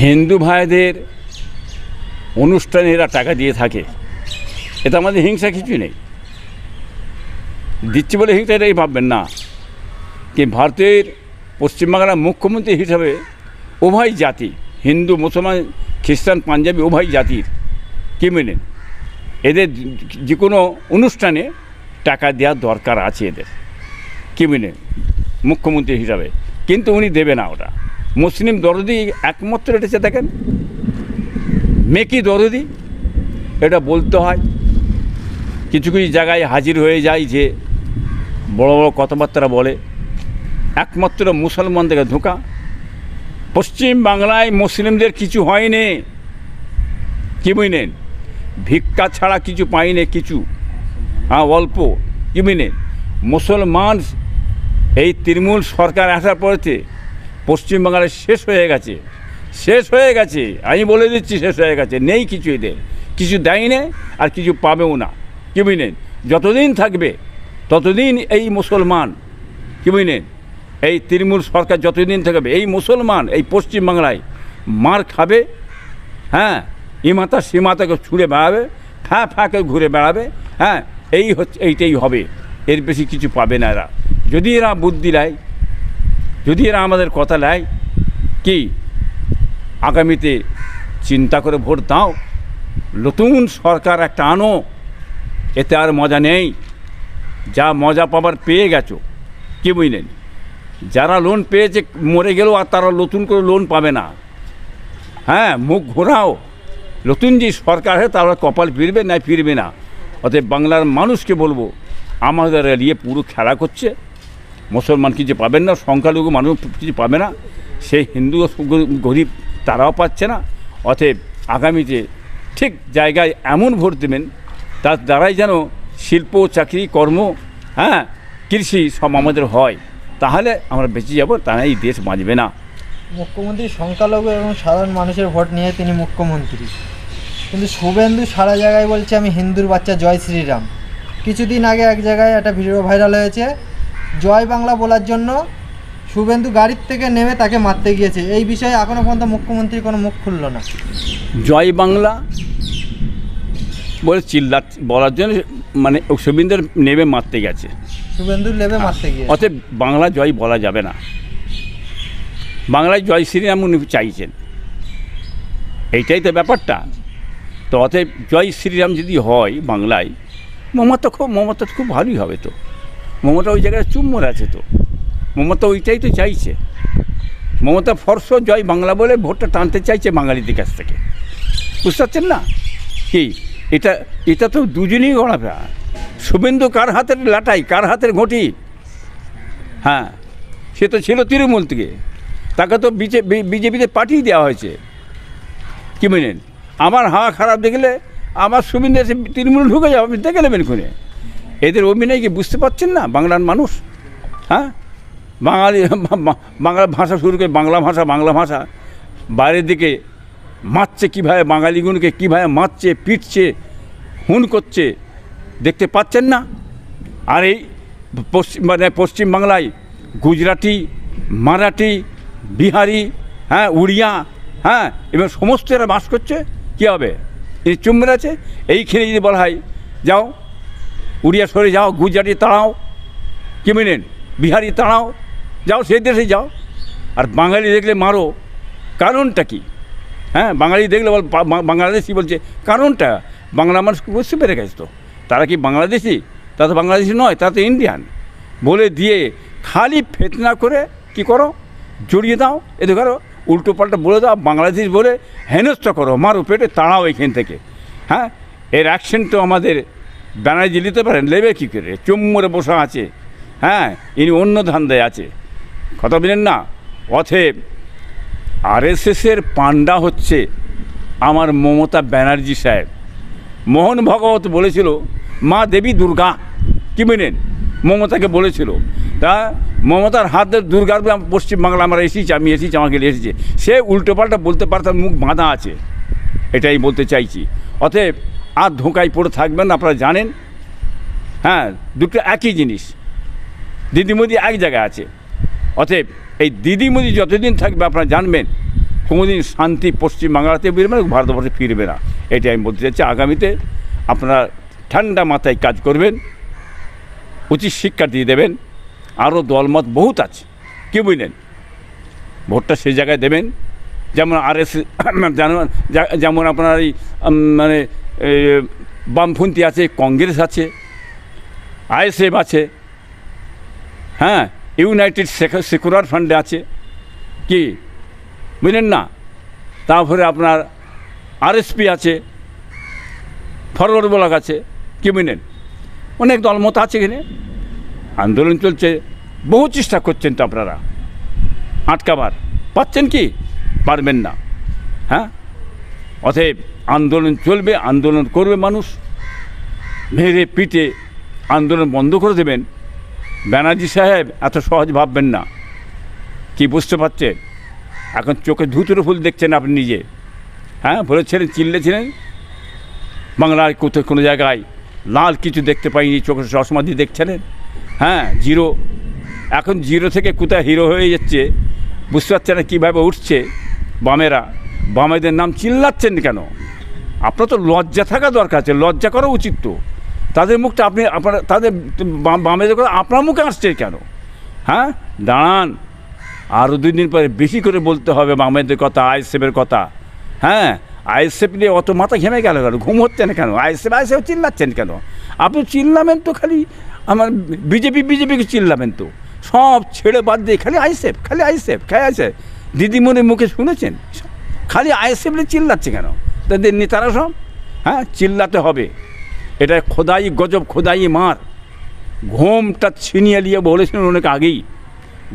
হিন্দু ভাইদের অনুষ্ঠানে এরা টাকা দিয়ে থাকে। এটা আমাদের হিংসা কিছু নেই। দিচ্ছি বলে হিংসা এটাই ভাববেন না। কি ভারতের পশ্চিমবাংলার মুখ্যমন্ত্রী হিসাবে উভয় জাতি, হিন্দু, মুসলমান, খ্রিস্টান, পাঞ্জাবি উভয় জাতির কি মেনেন এদের যে কোনো অনুষ্ঠানে টাকা দেওয়ার দরকার আছে এদের। কি মেনে? মুখ্যমন্ত্রী হিসাবে। কিন্তু উনি দেবে না ওটা। মুসলিম দরদি একমাত্র এটেছে দেখেন। মেকি দরদি, এটা বলতে হয়, কিছু কিছু জায়গায় হাজির হয়ে যায় যে বড় বড় কথাবার্তা বলে। একমাত্র মুসলমানদেরকে ধোঁকা। পশ্চিম বাংলায় মুসলিমদের কিছু হয়নি। কি বুঝলেন? ভিক্ষা ছাড়া কিছু পাইনি কিছু। হ্যাঁ অল্প। কি বুঝলেন? মুসলমান এই তৃণমূল সরকার আসার পরেতে পশ্চিমবাংলায় শেষ হয়ে গেছে। শেষ হয়ে গেছে। আমি বলে দিচ্ছি শেষ হয়ে গেছে। নেই কিছু এদের। কিছু দেয়নি আর কিছু পাবেও না। কি বুঝলেন? যতদিন থাকবে, ততদিন এই মুসলমান, কি বুঝলেন? এই তৃণমূল সরকার যতদিন থাকবে, এই মুসলমান এই পশ্চিমবাংলায় মার খাবে হ্যাঁ? ইমাতা সীমাতাকে ছুঁড়ে বেড়াবে ফ্যা ফ্যাকে ঘুরে বেড়াবে হ্যাঁ? এই হচ্ছে, এইটাই হবে। এর বেশি কিছু পাবে না এরা। যদি এরা বুদ্ধি নেয় যদি এরা আমাদের কথা নেয় কি? আগামীতে চিন্তা করে ভোট দাও। নতুন সরকার একটা আনো, এতে আর মজা নেই। যা মজা পাবার পেয়ে গেছো, কি বুঝলেন? যারা লোন পেয়েছে, মরে গেলেও আর তারা নতুন করে লোন পাবে না। হ্যাঁ মুখ ঘোরাও। নতুন যে সরকার হয় তারা কপাল ফিরবে না ফিরবে না। অতএব বাংলার মানুষকে বলব, আমাদের এড়িয়ে পুরো খেলা করছে। মুসলমান কিছু পাবেন না, সংখ্যালঘু মানুষ কিছু পাবে না, সেই হিন্দু গরিব তারাও পাচ্ছে না। অতএব আগামীতে ঠিক জায়গায় এমন ভোট দেবেন, তার দ্বারাই যেন শিল্প, চাকরি, কর্ম হ্যাঁ কৃষি সব আমাদের হয়। তাহলে আমরা বেঁচে যাব তাহলে এই দেশ বাঁচবে না। মুখ্যমন্ত্রী সংখ্যালঘু এবং সাধারণ মানুষের ভোট নিয়ে তিনি মুখ্যমন্ত্রী। কিন্তু শুভেন্দু সারা জায়গায় বলছে, আমি হিন্দুর বাচ্চা জয় শ্রীরাম। কিছুদিন আগে এক জায়গায় একটা ভিডিও ভাইরাল হয়েছে জয় বাংলা বলার জন্য শুভেন্দু গাড়ির থেকে নেমে তাকে মারতে গিয়েছে। এই বিষয়ে এখনও পর্যন্ত মুখ্যমন্ত্রী কোনো মুখ খুলল না। জয় বাংলা বলে চিল্লা বলার জন্য মানে শুভেন্দুর নেমে মারতে গেছে। শুভেন্দুর লেবে মারতে গিয়েছে। অতএব বাংলা জয় বলা যাবে না। বাংলায় জয় শ্রীরাম উনি চাইছেন। এইটাই তো ব্যাপারটা। তো অতএব জয় শ্রীরাম যদি হয় বাংলায় মমতা খুব মমতা খুব ভালোই হবে তো। মমতা ওই জায়গায় চুম্বর আছে তো। মমতা ওইটাই তো চাইছে। মমতা ফর্স জয় বাংলা বলে ভোটটা টানতে চাইছে বাঙালিদের কাছ থেকে। বুঝতে পারছেন না? কি? এটা এটা তো দুজনেই গড়াবে শুভেন্দু কার হাতের লাটাই, কার হাতের ঘটি? হ্যাঁ সে তো ছিল তৃণমূল থেকে। তাকে তো বিজেপিতে পাঠিয়ে দেওয়া হয়েছে। কি বলেন আমার হাওয়া খারাপ দেখলে আমার শুভেন্দু এসে তৃণমূল ঢুকে যাবে, আপনি দেখে নেবেন খুনে। এদের অভিনয় কি বুঝতে পারছেন না বাংলার মানুষ? হ্যাঁ? বাঙালি বাংলা ভাষা শুরু করে বাংলা ভাষা বাংলা ভাষা। বাইরের দিকে মারছে কীভাবে, বাঙালিগুলোকে কীভাবে মারছে, পিটছে হুন করছে, দেখতে পাচ্ছেন না? আর এই পশ্চিম মানে পশ্চিমবাংলায় গুজরাটি, মারাঠি, বিহারি হ্যাঁ উড়িয়া হ্যাঁ এবং সমস্ত এরা বাস করছে, কী হবে? এই চুম্বের আছে? এইখানে যদি বলা হয়, যাও উড়িয়া সরে যাও, গুজরাটি তাড়াও কি মিনেন বিহারি তাড়াও, যাও সেই দেশে যাও। আর বাঙালি দেখলে মারো, কারণটা কি? হ্যাঁ বাঙালি দেখলে বল বাংলাদেশি বলছে, কারণটা? বাংলা মানুষ বুঝতে পেরে গেছে তো। তারা কি বাংলাদেশি? তারা তো বাংলাদেশি নয়, তারা তো ইন্ডিয়ান। বলে দিয়ে খালি ফেতনা করে কি করো? জড়িয়ে দাও এতে করো উল্টো পাল্টা বলে দাও, বাংলাদেশ বলে হেনস্থা করো, মারো পেটে, তাড়াও এখান থেকে। হ্যাঁ এর অ্যাকশন তো আমাদের ব্যানার্জি নিতে পারেন, নেবে কী করে? চুম্মরে বসা আছে। হ্যাঁ ইনি অন্য ধান্দায় আছে। কথা বলেন না? অথেব আরএসএসের পান্ডা হচ্ছে আমার মমতা ব্যানার্জি সাহেব। মোহন ভগবত বলেছিল, মা দেবী দুর্গা। কী মেনেন মমতাকে বলেছিল। তা মমতার হাত ধরে দুর্গার পশ্চিমবাংলা আমরা এসেছি, আমি এসেছি, আমাকে এসেছে। সে উল্টোপাল্টা বলতে পারতাম মুখ বাঁধা আছে। এটাই বলতে চাইছি। অতএব আর ধোঁকায় পড়ে থাকবেন আপনারা জানেন। হ্যাঁ দুটো একই জিনিস। দিদিমদি এক জায়গায় আছে। অতএব এই দিদিমদি যতদিন থাকবে, আপনারা জানবেন, কোনোদিন শান্তি পশ্চিম বাংলাতে ফিরবে না, ভারতবর্ষে ফিরবে না। এটাই আমি বলতে চাচ্ছি আগামীতে আপনারা ঠান্ডা মাথায় কাজ করবেন, উচিত শিক্ষা দিয়ে দেবেন। আরও দলমত বহুত আছে। কি বুঝলেন? ভোটটা সেই জায়গায় দেবেন। যেমন আর এস যেমন আপনার এই মানে বামপন্থী আছে, কংগ্রেস আছে, আইএসএফ আছে হ্যাঁ ইউনাইটেড সেকুলার ফান্ডে আছে, কি? বুঝলেন না? তারপরে আপনার আরএসপি আছে, ফরওয়ার্ড ব্লক আছে, কি বুঝলেন? অনেক দলমত আছে এখানে। আন্দোলন চলছে, বহু চেষ্টা করছেন তো আপনারা। আটকাবার। পাচ্ছেন কি? পারবেন না। হ্যাঁ? অতএব আন্দোলন চলবে, আন্দোলন করবে মানুষ। মেরে পিটে আন্দোলন বন্ধ করে দেবেন। ব্যানার্জি সাহেব, এত সহজ ভাববেন না। কি বুঝতে পারছেন? এখন চোখে ধুতুরো ফুল দেখছেন আপনি নিজে। হ্যাঁ বলেছিলেন, চিল্লেছিলেন। বাংলার কোথাও কোনো জায়গায় লাল কিছু দেখতে পাইনি, চোখে চশমা দিয়ে দেখছিলেন হ্যাঁ জিরো। এখন জিরো থেকে কোথায় হিরো হয়ে যাচ্ছে, বুঝতে পারছেন না কীভাবে উঠছে বামেরা। বামেদের নাম চিল্লাচ্ছেন কেন? আপনার তো লজ্জা থাকা দরকার আছে, লজ্জা করা উচিত তো। তাদের মুখটা আপনি, আপনার, তাদের বাম- বামেদের কথা আপনার মুখে আসছে কেন? হ্যাঁ? দাঁড়ান। আরও দুই দিন পরে বেশি করে বলতে হবে বামেদের কথা, আইএসএফের কথা। হ্যাঁ? আইএসএফ নিয়ে অত মাথা ঘেমে গেল কেন? ঘুম হচ্ছে না কেন? আইএসএফ আইএসএফ চিল্লাচ্ছেন কেন? আপনি চিল্লাবেন তো খালি, আমার বিজেপি বিজেপিকে চিল্লাবেন তো? সব ছেড়ে বাদ দিয়ে খালি আইএসএফ খালি আইএসএফ খালি আইএসএফ। দিদিমণির মুখে শুনেছেন? খালি আইএসএফ নিয়ে চিল্লাচ্ছে কেন? তাদের নেতারা সব? হ্যাঁ চিল্লাতে হবে। এটা খোদাই গজব, খোদাই মার। ঘুমটা ছিনিয়ে নিয়ে বলেছিলেন অনেক আগেই।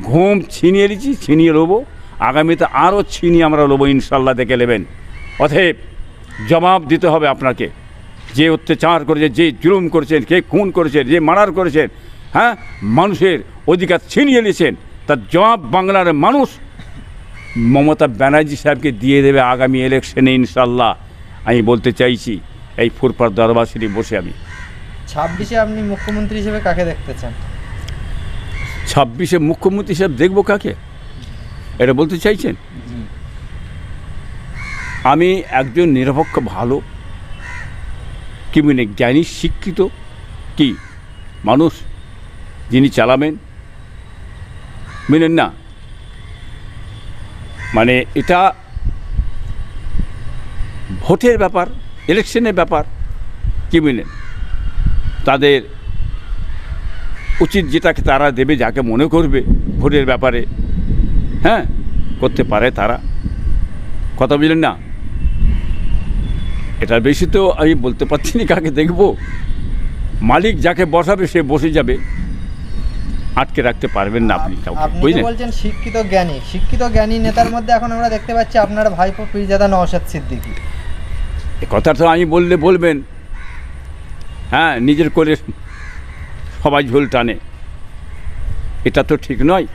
ঘুম ছিনিয়ে নিয়েছি, ছিনিয়ে নেব আগামীতে আরও ছিনিয়ে আমরা নেব ইনশাল্লাহ দেখে নেবেন। অতএব জবাব দিতে হবে আপনাকে। যে অত্যাচার করেছে, যে জুলুম করেছেন, কে খুন করেছেন, যে মার্ডার করেছেন হ্যাঁ মানুষের অধিকার ছিনিয়ে নিয়েছেন, তার জবাব বাংলার মানুষ মমতা ব্যানার্জি সাহেবকে দিয়ে দেবে আগামী ইলেকশনে ইনশাল্লাহ। আমি বলতে চাইছি এই ফুরপার শরীফ বসে আমি। ছাব্বিশে আপনি মুখ্যমন্ত্রী হিসেবে কাকে দেখতে চান? ছাব্বিশে মুখ্যমন্ত্রী সাহেব দেখব কাকে? এটা বলতে চাইছেন? আমি একজন নিরপেক্ষ ভালো কি মানে জ্ঞানী শিক্ষিত কি মানুষ যিনি চালাবেন? বুঝলেন না। মানে এটা ভোটের ব্যাপার ইলেকশনের ব্যাপার কি বুঝলেন তাদের উচিত যেটাকে তারা দেবে যাকে মনে করবে ভোটের ব্যাপারে হ্যাঁ? করতে পারে তারা। কথা বুঝলেন না? এটা বেশি তো আমি বলতে পারছি না কাকে দেখব? মালিক যাকে বসাবে সে বসে যাবে। আটকে রাখতে পারবেন না আপনি বুঝলেন? বলছেন শিক্ষিত জ্ঞানী শিক্ষিত জ্ঞানী নেতার মধ্যে এখন আমরা দেখতে পাচ্ছি আপনার ভাইপো পীরজাদা নওশাদ সিদ্দিকী। কথা তো আমি বললে বলবেন। হ্যাঁ নিজের করে সবাই ঝোল টানে। এটা তো ঠিক নয়,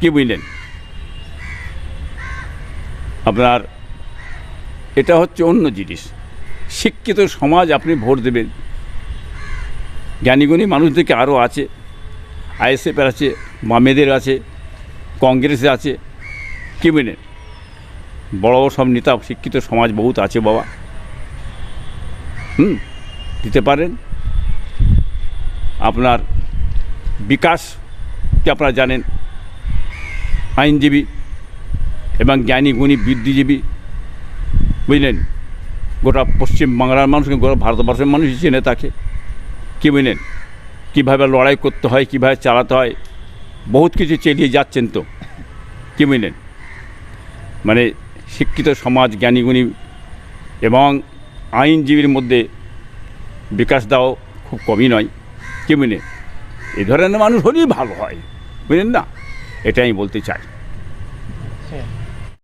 কি বুঝলেন? আপনার, এটা হচ্ছে অন্য জিনিস। শিক্ষিত সমাজ আপনি ভোট দেবেন। জ্ঞানীগুণী মানুষদেরকে আরও আছে। আইএসএফের আছে বামেদের আছে, কংগ্রেসে আছে। কি বুঝলেন? বড় বড় সব নেতা শিক্ষিত সমাজ বহুত আছে বাবা। হুম, দিতে পারেন। আপনার বিকাশকে আপনারা জানেন। আইনজীবী এবং জ্ঞানী, গুণী, বুদ্ধিজীবী, বুঝলেন? গোটা পশ্চিম বাংলার মানুষকে, গোটা ভারতবর্ষের মানুষ চেনে তাকে। কী বুঝলেন? কীভাবে লড়াই করতে হয়, কীভাবে চালাতে হয়, বহুত কিছু চালিয়ে যাচ্ছেন তো। কী বুঝলেন? মানে শিক্ষিত সমাজ জ্ঞানীগুণী এবং আইনজীবীর মধ্যে বিকাশ দাও খুব কমই নয়। কেমনে এ ধরনের মানুষ হলেই ভালো হয়। বুঝলেন না? এটাই আমি বলতে চাই।